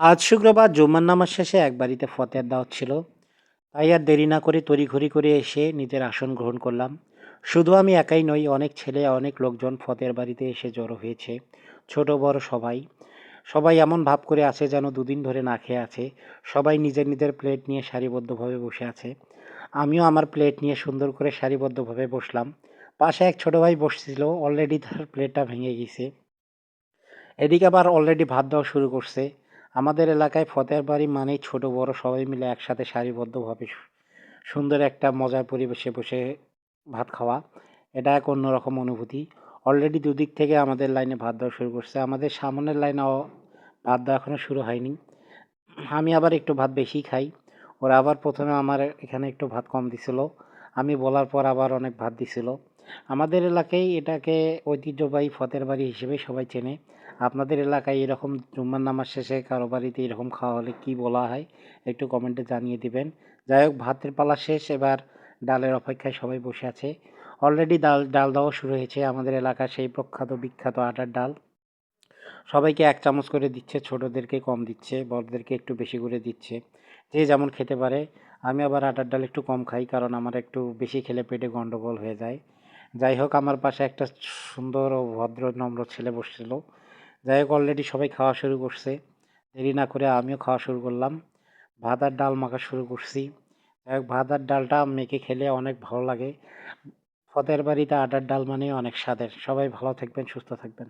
আজ শুক্রবার জুম্মার নামাজ শেষে এক বাড়িতে ফতের দাওয়াত ছিল। তাই আর দেরি না করে তড়িঘড়ি করে এসে নিজের আসন গ্রহণ করলাম। শুধু আমি একাই নই, অনেক ছেলে, অনেক লোকজন ফতের বাড়িতে এসে জড়ো হয়েছে। ছোট, বড় সবাই। সবাই এমন ভাব করে আছে যেন দুদিন ধরে না খেয়ে আছে। সবাই নিজের নিজের প্লেট নিয়ে সারিবদ্ধভাবে বসে আছে। আমিও আমার প্লেট নিয়ে সুন্দর করে সারিবদ্ধভাবে বসলাম। পাশে এক ছোট ভাই বসছিল অলরেডি তার প্লেটটা ভেঙে গেছে। এদিকে আবার অলরেডি ভাত দেওয়া শুরু করছে। আমাদের এলাকায় ফতের বাড়ি মানেই ছোট, বড়, সবাই মিলে একসাথে সারিবদ্ধভাবে সুন্দর একটা মজার পরিবেশে বসে ভাত খাওয়া। এটা এক অন্যরকম অনুভূতি। অলরেডি দুদিক থেকে আমাদের লাইনে ভাত দেওয়া শুরু করছে। আমাদের সামনের লাইনেও ভাত দেওয়া এখনও শুরু হয়নি। আমি আবার একটু ভাত বেশি খাই। ওরা আবার প্রথমে আমার এখানে একটু ভাত কম দিছিল। আমি বলার পর আবার অনেক ভাত দিছিল। আমাদের এলাকায় এটাকে ঐতিহ্যবাহী ফতের বাড়ি হিসেবে সবাই চেনে। আপনাদের এলাকায় এরকম জুম্মার নামাজ শেষে কারও বাড়িতে এরকম খাওয়া হলে কি বলা হয়, একটু কমেন্টে জানিয়ে দিবেন। যাই হোক, ভাতের পালা শেষ, এবার ডালের অপেক্ষায় সবাই বসে আছে। অলরেডি ডাল ডাল দেওয়া শুরু হয়েছে আমাদের এলাকার সেই প্রখ্যাত বিখ্যাত আটার ডাল। সবাইকে এক চামচ করে দিচ্ছে, ছোটোদেরকে কম দিচ্ছে, বড়দেরকে একটু বেশি করে দিচ্ছে। যে যেমন খেতে পারে। আমি আবার আটার ডাল একটু কম খাই, কারণ আমার একটু বেশি খেলে পেটে গন্ডগোল হয়ে যায়। যাই হোক, আমার পাশে একটা সুন্দর ও ভদ্র, নম্র ছেলে বসছিল। যাই হোক অলরেডি সবাই খাওয়া শুরু করছে। দেরি না করে আমিও খাওয়া শুরু করলাম। ভাত আর ডাল মাখা শুরু করছি। যাই হোক, ভাত আর ডালটা মেখে খেলে অনেক ভালো লাগে। ফতের বাড়িতে আটার ডাল মানে অনেক স্বাদের। সবাই ভালো থাকবেন, সুস্থ থাকবেন।